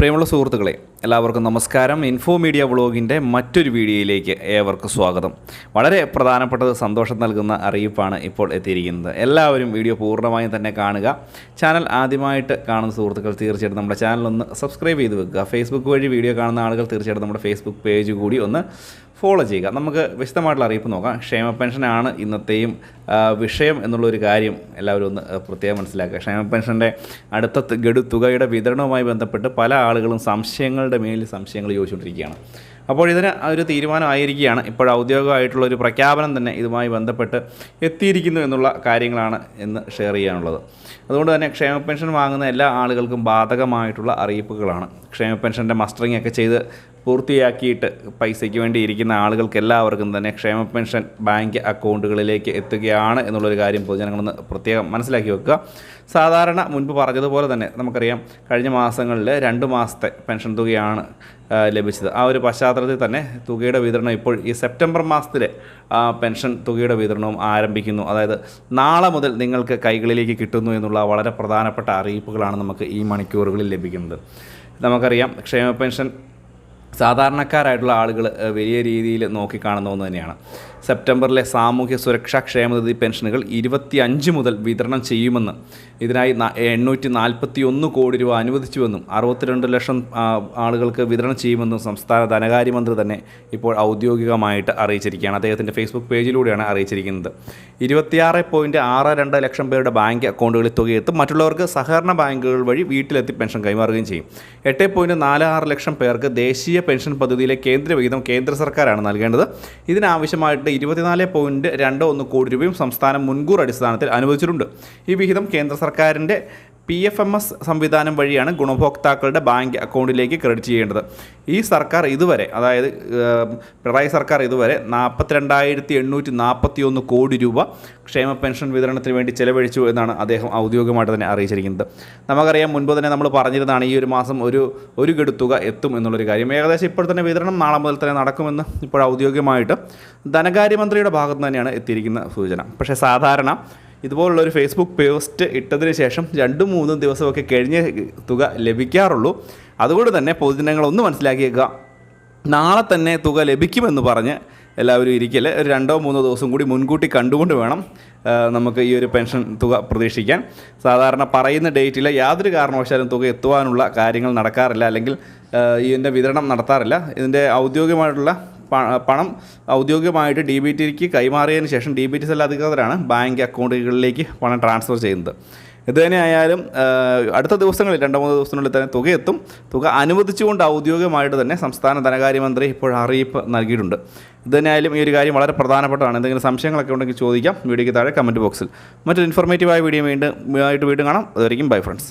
പ്രിയമുള്ള സുഹൃത്തുക്കളെ എല്ലാവർക്കും നമസ്കാരം. ഇൻഫോ മീഡിയ വ്ളോഗിന്റെ മറ്റൊരു വീഡിയോയിലേക്ക് ഏവർക്കും സ്വാഗതം. വളരെ പ്രധാനപ്പെട്ടത് സന്തോഷം നൽകുന്ന അറിയിപ്പാണ് ഇപ്പോൾ എത്തിയിരിക്കുന്നത്. എല്ലാവരും വീഡിയോ പൂർണമായും തന്നെ കാണുക. ചാനൽ ആദ്യമായിട്ട് കാണുന്ന സുഹൃത്തുക്കൾ തീർച്ചയായിട്ടും നമ്മുടെ ചാനൽ ഒന്ന് സബ്സ്ക്രൈബ് ചെയ്ത് വെക്കുക. ഫേസ്ബുക്ക് വഴി വീഡിയോ കാണുന്ന ആളുകൾ തീർച്ചയായിട്ടും നമ്മുടെ ഫേസ്ബുക്ക് പേജ് കൂടി ഒന്ന് ഫോളോ ചെയ്യുക. നമുക്ക് വിശദമായിട്ടുള്ള അറിയിപ്പ് നോക്കാം. ക്ഷേമ പെൻഷനാണ് ഇന്നത്തെയും വിഷയം എന്നുള്ളൊരു കാര്യം എല്ലാവരും ഒന്ന് പ്രത്യേകം മനസ്സിലാക്കുക. ക്ഷേമ പെൻഷന്റെ അടുത്ത ഗഡു തുകയുടെ വിതരണവുമായി ബന്ധപ്പെട്ട് പല ആളുകളും സംശയങ്ങളുടെ മേലിൽ സംശയങ്ങൾ ചോദിച്ചുകൊണ്ടിരിക്കുകയാണ്. അപ്പോൾ ഇതിന് ഒരു തീരുമാനമായിരിക്കുകയാണ്. ഇപ്പോൾ ഔദ്യോഗികമായിട്ടുള്ള ഒരു പ്രഖ്യാപനം തന്നെ ഇതുമായി ബന്ധപ്പെട്ട് എത്തിയിരിക്കുന്നു എന്നുള്ള കാര്യങ്ങളാണ് ഇന്ന് ഷെയർ ചെയ്യാനുള്ളത്. അതുകൊണ്ട് തന്നെ ക്ഷേമ പെൻഷൻ വാങ്ങുന്ന എല്ലാ ആളുകൾക്കും ബാധകമായിട്ടുള്ള അറിയിപ്പുകളാണ്. ക്ഷേമ പെൻഷന്റെ മസ്റ്ററിംഗ് ഒക്കെ ചെയ്ത് പൂർത്തിയാക്കിയിട്ട് പൈസയ്ക്ക് വേണ്ടി ഇരിക്കുന്ന ആളുകൾക്ക് എല്ലാവർക്കും തന്നെ ക്ഷേമ പെൻഷൻ ബാങ്ക് അക്കൗണ്ടുകളിലേക്ക് എത്തുകയാണ് എന്നുള്ളൊരു കാര്യം പൊതുജനങ്ങളൊന്ന് പ്രത്യേകം മനസ്സിലാക്കി വെക്കുക. സാധാരണ മുൻപ് പറഞ്ഞതുപോലെ തന്നെ നമുക്കറിയാം കഴിഞ്ഞ മാസങ്ങളിൽ രണ്ട് മാസത്തെ പെൻഷൻ തുകയാണ് ലഭിച്ചത്. ആ ഒരു പശ്ചാത്തലത്തിൽ തന്നെ തുകയുടെ വിതരണം ഇപ്പോൾ ഈ സെപ്റ്റംബർ മാസത്തിലെ പെൻഷൻ തുകയുടെ വിതരണവും ആരംഭിക്കുന്നു. അതായത് നാളെ മുതൽ നിങ്ങൾക്ക് കൈകളിലേക്ക് കിട്ടുന്നു എന്നുള്ള വളരെ പ്രധാനപ്പെട്ട അറിയിപ്പുകളാണ് നമുക്ക് ഈ മണിക്കൂറുകളിൽ ലഭിക്കുന്നത്. നമുക്കറിയാം ക്ഷേമ പെൻഷൻ സാധാരണക്കാരായിട്ടുള്ള ആളുകൾ വലിയ രീതിയിൽ നോക്കിക്കാണുന്ന ഒന്ന് തന്നെയാണ്. സെപ്റ്റംബറിലെ സാമൂഹ്യ സുരക്ഷാ ക്ഷേമനിധി പെൻഷനുകൾ ഇരുപത്തി അഞ്ച് മുതൽ വിതരണം ചെയ്യുമെന്ന് ഇതിനായി എണ്ണൂറ്റി നാൽപ്പത്തി ഒന്ന് കോടി രൂപ അനുവദിച്ചുവെന്നും അറുപത്തിരണ്ട് ലക്ഷം ആളുകൾക്ക് വിതരണം ചെയ്യുമെന്നും സംസ്ഥാന ധനകാര്യമന്ത്രി തന്നെ ഇപ്പോൾ ഔദ്യോഗികമായിട്ട് അറിയിച്ചിരിക്കുകയാണ്. അദ്ദേഹത്തിന്റെ ഫേസ്ബുക്ക് പേജിലൂടെയാണ് അറിയിച്ചിരിക്കുന്നത്. ഇരുപത്തിയാറ് പോയിന്റ് ആറ് രണ്ട് ലക്ഷം പേരുടെ ബാങ്ക് അക്കൗണ്ടുകളിൽ തുകയെത്തും മറ്റുള്ളവർക്ക് സഹകരണ ബാങ്കുകൾ വഴി വീട്ടിലെത്തി പെൻഷൻ കൈമാറുകയും ചെയ്യും. എട്ട് പോയിന്റ് നാല് ആറ് ലക്ഷം പേർക്ക് ദേശീയ പെൻഷൻ പദ്ധതിയിലെ കേന്ദ്ര വിഹിതം കേന്ദ്ര സർക്കാരാണ് നൽകേണ്ടത്. ഇതിനാവശ്യമായിട്ട് ഇരുപത്തിനാല് പോയിന്റ് രണ്ട് ഒന്ന് കോടി രൂപയും സംസ്ഥാനം മുൻകൂർ അടിസ്ഥാനത്തിൽ അനുവദിച്ചിട്ടുണ്ട്. ഈ വിഹിതം കേന്ദ്ര സർക്കാരിന്റെ പി എഫ് എം എസ് സംവിധാനം വഴിയാണ് ഗുണഭോക്താക്കളുടെ ബാങ്ക് അക്കൗണ്ടിലേക്ക് ക്രെഡിറ്റ് ചെയ്യേണ്ടത്. ഈ സർക്കാർ ഇതുവരെ അതായത് പിണറായി സർക്കാർ ഇതുവരെ നാൽപ്പത്തിരണ്ടായിരത്തി എണ്ണൂറ്റി നാൽപ്പത്തി ഒന്ന് കോടി രൂപ ക്ഷേമ പെൻഷൻ വിതരണത്തിന് വേണ്ടി ചെലവഴിച്ചു എന്നാണ് അദ്ദേഹം ഔദ്യോഗികമായിട്ട് തന്നെ അറിയിച്ചിരിക്കുന്നത്. നമുക്കറിയാം മുൻപ് തന്നെ നമ്മൾ പറഞ്ഞിരുന്നതാണ് ഈ ഒരു മാസം ഒരു ഒരു ഗഡുത്തുക തുക എത്തും എന്നുള്ളൊരു കാര്യം. ഏകദേശം ഇപ്പോൾ തന്നെ വിതരണം നാളെ മുതൽ തന്നെ നടക്കുമെന്ന് ഇപ്പോൾ ഔദ്യോഗികമായിട്ട് ധനകാര്യമന്ത്രിയുടെ ഭാഗത്ത് തന്നെയാണ് എത്തിയിരിക്കുന്ന സൂചന. പക്ഷേ സാധാരണ ഇതുപോലുള്ള ഒരു ഫേസ്ബുക്ക് പോസ്റ്റ് ഇട്ടതിന് ശേഷം രണ്ടും മൂന്നും ദിവസമൊക്കെ കഴിഞ്ഞ് തുക ലഭിക്കാറുള്ളൂ. അതുകൊണ്ട് തന്നെ പൊതുജനങ്ങളൊന്ന് മനസ്സിലാക്കിയേക്കുക. നാളെ തന്നെ തുക ലഭിക്കുമെന്ന് പറഞ്ഞ് എല്ലാവരും ഇരിക്കൽ. ഒരു രണ്ടോ മൂന്നോ ദിവസം കൂടി മുൻകൂട്ടി കണ്ടുകൊണ്ട് വേണം നമുക്ക് ഈ ഒരു പെൻഷൻ തുക പ്രതീക്ഷിക്കാൻ. സാധാരണ പറയുന്ന ഡേറ്റിൽ യാതൊരു കാരണവശാലും തുക എത്തുവാനുള്ള കാര്യങ്ങൾ നടക്കാറില്ല അല്ലെങ്കിൽ ഇതിന്റെ വിതരണം നടത്താറില്ല. ഇതിന്റെ ഔദ്യോഗികമായിട്ടുള്ള പണം ഔദ്യോഗികമായിട്ട് ഡി ബി ടിക്ക് കൈമാറിയതിന് ശേഷം ഡി ബി ടി സെൽ അധികൃതരാണ് ബാങ്ക് അക്കൗണ്ടുകളിലേക്ക് പണം ട്രാൻസ്ഫർ ചെയ്യുന്നത്. ഇതുതന്നെയായാലും അടുത്ത ദിവസങ്ങളിൽ രണ്ടോ മൂന്ന് ദിവസത്തിനുള്ളിൽ തന്നെ തുക എത്തും. തുക അനുവദിച്ചുകൊണ്ട് ഔദ്യോഗികമായിട്ട് തന്നെ സംസ്ഥാന ധനകാര്യമന്ത്രി ഇപ്പോൾ അറിയിപ്പ് നൽകിയിട്ടുണ്ട്. ഇത് തന്നെ ആയാലും ഈ ഒരു കാര്യം വളരെ പ്രധാനപ്പെട്ടതാണ്. എന്തെങ്കിലും സംശയങ്ങളൊക്കെ ഉണ്ടെങ്കിൽ ചോദിക്കാം. വീഡിയോയ്ക്ക് താഴെ കമന്റ് ബോക്സിൽ. മറ്റൊരു ഇൻഫോർമേറ്റീവായ വീഡിയോ വീണ്ടും ആയിട്ട് വീണ്ടും കാണാം. അതുവരെയും ബൈ ഫ്രണ്ട്സ്.